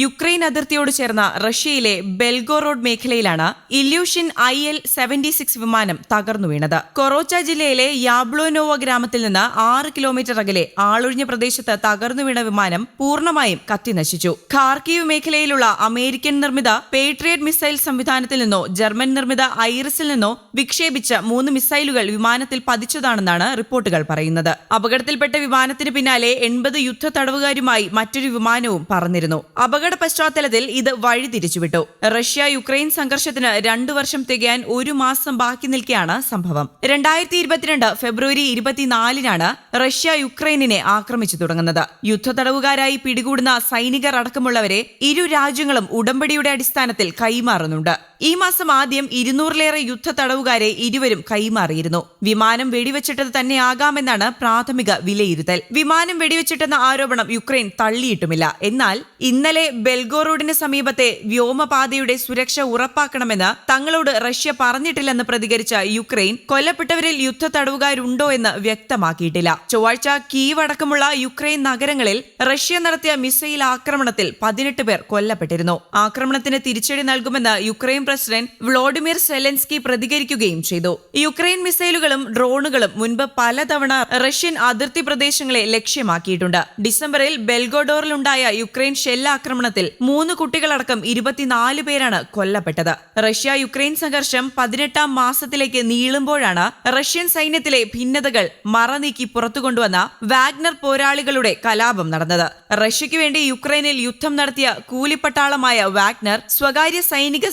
Ukraine അതിർത്തിയോട് ചേർന്ന റഷ്യയിലെ Belgorod മേഖലയിലാണ് Ilyushin I L seventy six വിമാനം തകർന്നു വീണത്. കൊറോച്ച ജില്ലയിലെ യാബ്ലോനോവ ഗ്രാമത്തിൽ നിന്ന് ആറ് കിലോമീറ്റർ അകലെ ആളൊഴിഞ്ഞ പ്രദേശത്ത് തകർന്നു വീണ വിമാനം പൂർണമായും കത്തിനശിച്ചു ഖാർക്കീവ് മേഖലയിലുള്ള അമേരിക്കൻ നിർമ്മിത പേട്രിയറ്റ് മിസൈൽ സംവിധാനത്തിൽ നിന്നോ ജർമ്മൻ നിർമ്മിത ഐറിസിൽ നിന്നോ വിക്ഷേപിച്ച മൂന്ന് മിസൈലുകൾ വിമാനത്തിൽ പതിച്ചതാണെന്നാണ് റിപ്പോർട്ടുകൾ പറയുന്നത്. അപകടത്തിൽപ്പെട്ട വിമാനത്തിന് പിന്നാലെ എൺപത് യുദ്ധ തടവുകാരുമായി മറ്റൊരു വിമാനവും പറന്നിരുന്നു. അപകട പശ്ചാത്തലത്തിൽ ഇത് വഴിതിരിച്ചുവിട്ടു റഷ്യ യുക്രൈൻ സംഘർഷത്തിന് രണ്ടു വർഷം തികയാൻ ഒരു മാസം ബാക്കി നിൽക്കെയാണ് സംഭവം. രണ്ടായിരത്തി ഇരുപത്തിരണ്ട് ഫെബ്രുവരി ഇരുപത്തിനാലിനാണ് റഷ്യ യുക്രൈനിനെ ആക്രമിച്ചു തുടങ്ങുന്നത്. യുദ്ധ തടവുകാരായി പിടികൂടുന്ന സൈനികർ അടക്കമുള്ളവരെ ഇരു രാജ്യങ്ങളും ഉടമ്പടിയുടെ അടിസ്ഥാനത്തിൽ കൈമാറുന്നുണ്ട്. ഈ മാസം ആദ്യം ഇരുന്നൂറിലേറെ യുദ്ധ തടവുകാരെ ഇരുവരും കൈമാറിയിരുന്നു. വിമാനം വെടിവെച്ചിട്ടത് തന്നെയാകാമെന്നാണ് പ്രാഥമിക വിലയിരുത്തൽ. വിമാനം വെടിവെച്ചിട്ടെന്ന ആരോപണം യുക്രൈൻ തള്ളിയിട്ടുമില്ല. എന്നാൽ ഇന്നലെ ബെൽഗോറോഡിന് സമീപത്തെ വ്യോമപാതയുടെ സുരക്ഷ ഉറപ്പാക്കണമെന്ന് തങ്ങളോട് റഷ്യ പറഞ്ഞിട്ടില്ലെന്ന് പ്രതികരിച്ച യുക്രൈൻ കൊല്ലപ്പെട്ടവരിൽ യുദ്ധ തടവുകാരുണ്ടോ എന്ന് വ്യക്തമാക്കിയിട്ടില്ല. ചൊവ്വാഴ്ച കീവ് അടക്കമുള്ള യുക്രൈൻ നഗരങ്ങളിൽ റഷ്യ നടത്തിയ മിസൈൽ ആക്രമണത്തിൽ പതിനെട്ട് പേർ കൊല്ലപ്പെട്ടിരുന്നു. ആക്രമണത്തിന് തിരിച്ചടി നൽകുമെന്ന് യുക്രൈൻ പ്രസിഡന്റ് വ്ളോഡിമിർ സെലൻസ്കി പ്രതികരിക്കുകയും ചെയ്തു. യുക്രൈൻ മിസൈലുകളും ഡ്രോണുകളും മുൻപ് പലതവണ റഷ്യൻ അതിർത്തി പ്രദേശങ്ങളെ ലക്ഷ്യമാക്കിയിട്ടുണ്ട്. ഡിസംബറിൽ ബെൽഗോഡോറിലുണ്ടായ യുക്രൈൻ ഷെല്ലാക്രമണത്തിൽ മൂന്ന് കുട്ടികളടക്കം ഇരുപത്തിനാല് പേരാണ് കൊല്ലപ്പെട്ടത്. റഷ്യ യുക്രൈൻ സംഘർഷം പതിനെട്ടാം മാസത്തിലേക്ക് നീളുമ്പോഴാണ് റഷ്യൻ സൈന്യത്തിലെ ഭിന്നതകൾ മറനീക്കി പുറത്തുകൊണ്ടുവന്ന വാഗ്നർ പോരാളികളുടെ കലാപം നടന്നത്. റഷ്യയ്ക്ക് വേണ്ടി യുക്രൈനിൽ യുദ്ധം നടത്തിയ കൂലിപ്പട്ടാളമായ വാഗ്നർ സ്വകാര്യ സൈനിക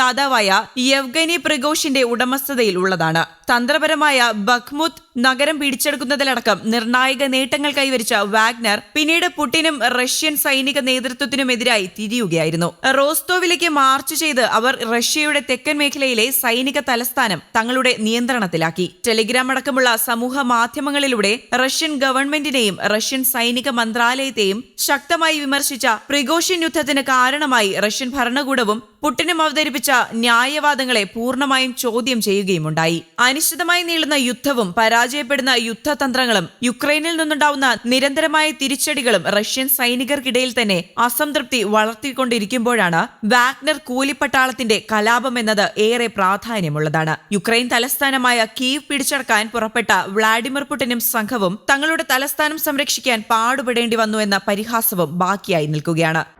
സേവനദാതാവായ യവ്ഗനി പ്രഗോഷിന്റെ ഉടമസ്ഥതയിൽ ഉള്ളതാണ്. തന്ത്രപരമായ ബഖ്മുത്ത് നഗരം പിടിച്ചെടുക്കുന്നതിലടക്കം നിർണായക നേട്ടങ്ങൾ കൈവരിച്ച വാഗ്നർ പിന്നീട് പുടിനും റഷ്യൻ സൈനിക നേതൃത്വത്തിനുമെതിരായി തിരിയുകയായിരുന്നു. റോസ്തോവിലേക്ക് മാർച്ച് ചെയ്ത് അവർ റഷ്യയുടെ തെക്കൻ മേഖലയിലെ സൈനിക തലസ്ഥാനം തങ്ങളുടെ നിയന്ത്രണത്തിലാക്കി. ടെലിഗ്രാം അടക്കമുള്ള സമൂഹ മാധ്യമങ്ങളിലൂടെ റഷ്യൻ ഗവൺമെന്റിനെയും റഷ്യൻ സൈനിക മന്ത്രാലയത്തെയും ശക്തമായി വിമർശിച്ച പ്രിഗോഷിൻ യുദ്ധത്തിന് കാരണമായി റഷ്യൻ ഭരണകൂടവും പുട്ടിനും അവതരിപ്പിച്ച ന്യായവാദങ്ങളെ പൂർണമായും ചോദ്യം ചെയ്യുകയുമുണ്ടായി. അനിശ്ചിതമായി നീളുന്ന യുദ്ധവും പരാജയപ്പെടുന്ന യുദ്ധതന്ത്രങ്ങളും യുക്രൈനിൽ നിന്നുണ്ടാവുന്ന നിരന്തരമായ തിരിച്ചടികളും റഷ്യൻ സൈനികർക്കിടയിൽ തന്നെ അസംതൃപ്തി വളർത്തിക്കൊണ്ടിരിക്കുമ്പോഴാണ് വാഗ്നർ കൂലിപ്പട്ടാളത്തിന്റെ കലാപം എന്നത് ഏറെ പ്രാധാന്യമുള്ളതാണ്. യുക്രൈൻ തലസ്ഥാനമായ കീവ് പിടിച്ചടക്കാൻ പുറപ്പെട്ട വ്ളാഡിമിർ പുടിനും സംഘവും തങ്ങളുടെ തലസ്ഥാനം സംരക്ഷിക്കാൻ പാടുപെടേണ്ടി വന്നു എന്ന പരിഹാസവും ബാക്കിയായി നിൽക്കുകയാണ്.